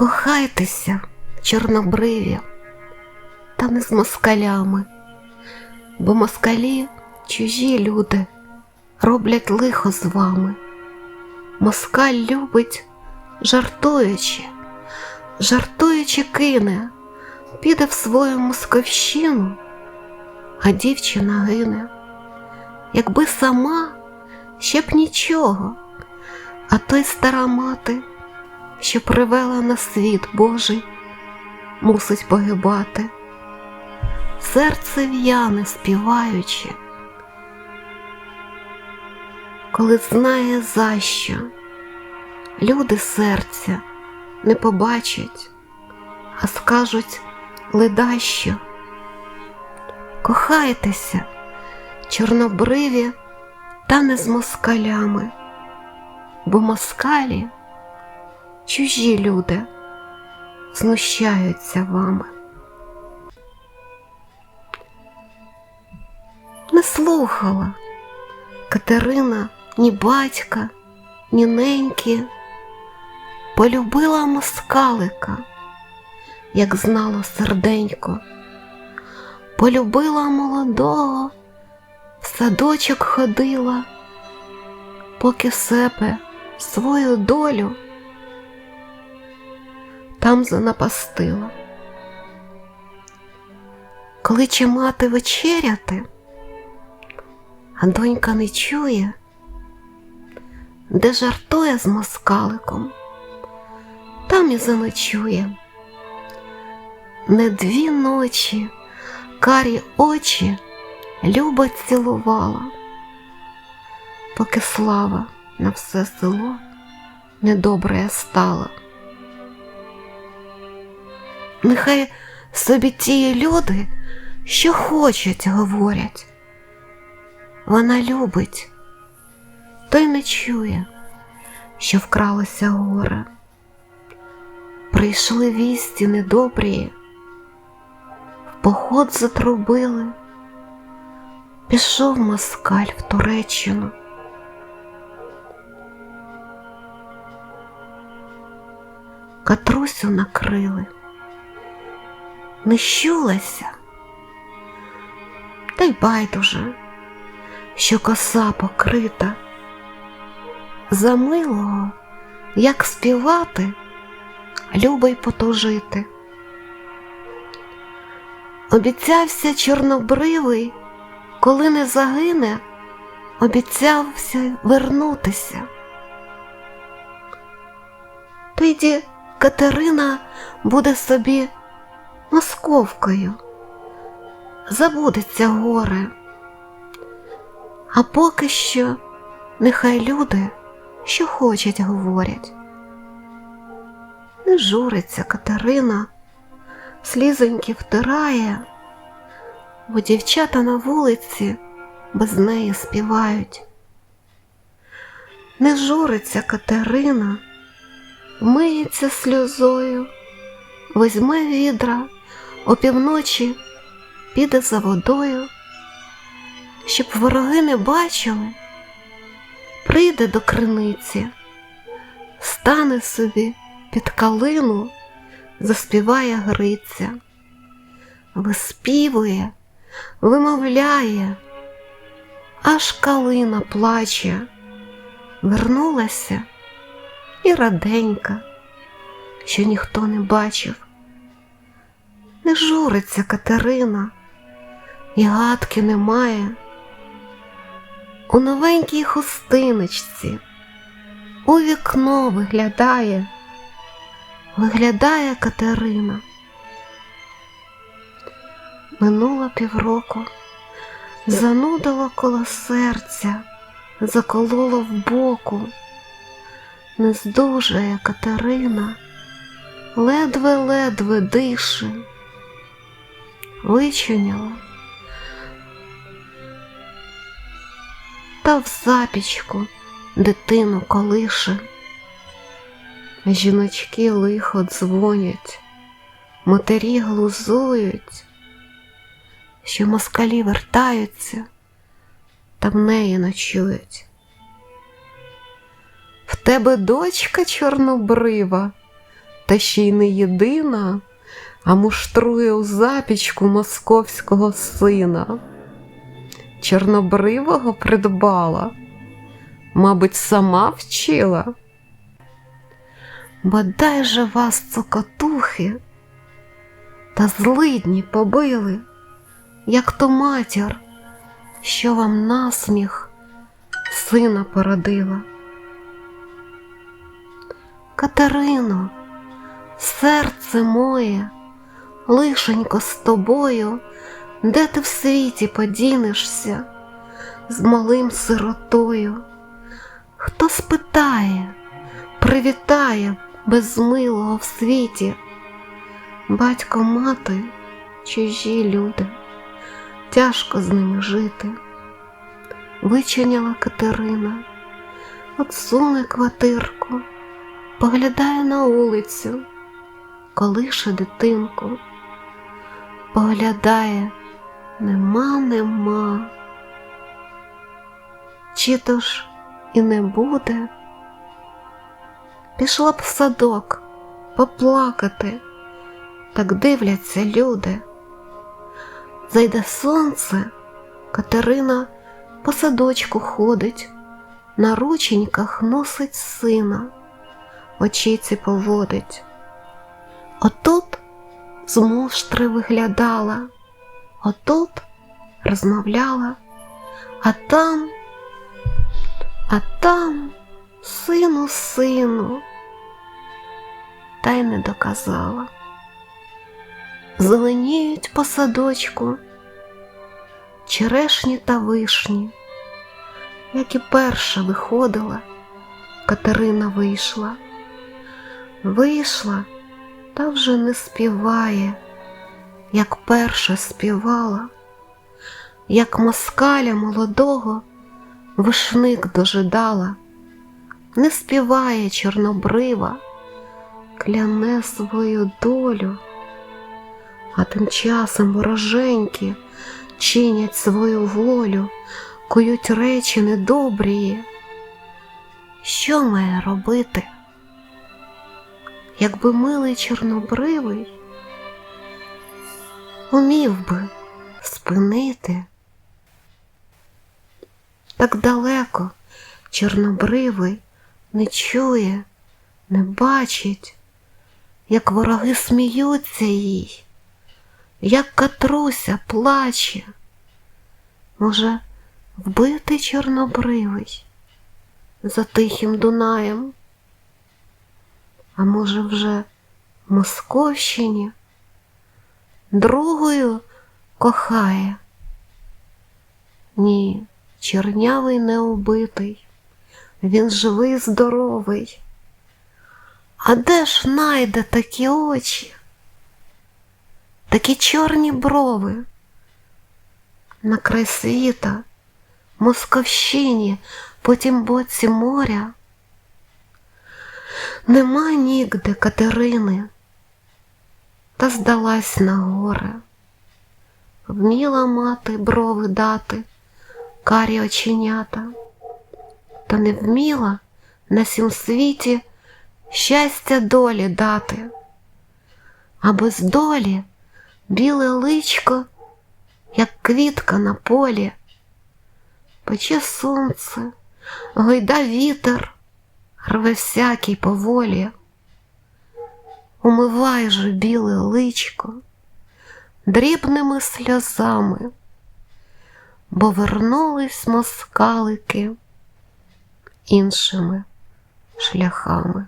Кохайтеся, чорнобриві, та не з москалями, бо москалі чужі люди роблять лихо з вами. Москаль любить, жартуючи, жартуючи кине, піде в свою московщину, а дівчина гине, якби сама ще б нічого, а той стара мати, що привела на світ Божий, мусить погибати. Серце в'яне співаючи, коли знає за що, люди серця не побачать, а скажуть ледащо. Кохайтеся, чорнобриві, та не з москалями, бо москалі чужі люди знущаються вами. Не слухала Катерина ні батька, ні неньки, полюбила москалика, як знало серденько, полюбила молодого, в садочок ходила, поки себе свою долю там занапастила. Коли чи мати вечеряти, а донька не чує, де жартує з москаликом, там і заночує. Не дві ночі карі очі любо цілувала, поки слава на все село недобре стала. Нехай собі ті люди, що хочуть, говорять. Вона любить, той не чує, що вкралося горе. Прийшли вісті недобрі, в поход затрубили, пішов москаль в Туреччину. Катрусю накрили, не щулася, та й байдуже що коса покрита. За милого, як співати, любий потужити. Обіцявся чорнобривий, коли не загине, обіцявся вернутися. Тоді Катерина буде собі московкою, забудеться горе. А поки що нехай люди, що хочуть, говорять. Не журиться Катерина, слізоньки втирає, бо дівчата на вулиці без неї співають. Не журиться Катерина, миється сльозою, візьме відра, опівночі піде за водою щоб вороги не бачили, прийде до криниці, стане собі під калину, заспіває Гриця, виспівує, вимовляє, аж калина плаче, вернулася і раденька, що ніхто не бачив. Не журиться Катерина, і гадки немає. У новенькій хустиночці, у вікно виглядає, виглядає Катерина. Минуло півроку, занудило коло серця, закололо в боку, не здужає Катерина, ледве-ледве дише, вичиняла. та в запічку дитину колише. Жіночки лихо дзвонять, матері глузують, що москалі вертаються та в неї ночують. В тебе дочка чорнобрива, та ще й не єдина, а муштрує у запічку московського сина. Чорнобривого придбала, мабуть, сама вчила. Бодай же вас цокотухи та злидні побили, як то матір, що вам насміх сина породила. Катерино, серце моє, лишенько з тобою, де ти в світі подінешся з малим сиротою? Хто спитає, привітає безмилого в світі? Батько, мати, чужі люди, тяжко з ними жити. Вичиняла Катерина, отсуне квартирку, поглядає на вулицю, колише дитинку, поглядає, нема, нема. Чи то ж і не буде? Пішла б в садок поплакати, так дивляться люди. Зайде сонце, Катерина по садочку ходить, на рученьках носить сина, очіці поводить. Отут з муштри виглядала, отут розмовляла, а там, а там сину, сину, та й не доказала. Зеленіють по садочку черешні та вишні, як і перша виходила, Катерина вийшла, вийшла та вже не співає, як перша співала, як москаля молодого вишник дожидала, не співає чорнобрива, кляне свою долю, а тим часом вороженьки чинять свою волю, кують речі недобрії. Що має робити? Якби милий чорнобривий умів би спинити, так далеко чорнобривий не чує, не бачить, як вороги сміються їй як Катруся плаче. Може, вбити чорнобривий за тихим Дунаєм, а може, вже Московщині другою кохає? Ні, чорнявий не убитий, він живий, здоровий. А де ж найде такі очі? такі чорні брови. На край світа, Московщині, потім боці моря. Нема нігде Катерини, та здалась на горе. Вміла мати брови дати, карі оченята, та не вміла на сім світі щастя долі дати, а без долі біле личко, як квітка на полі, пече сонце, гойда вітер, рве всякий поволі. Умивай же біле личко дрібними сльозами, бо вернулись москалики іншими шляхами.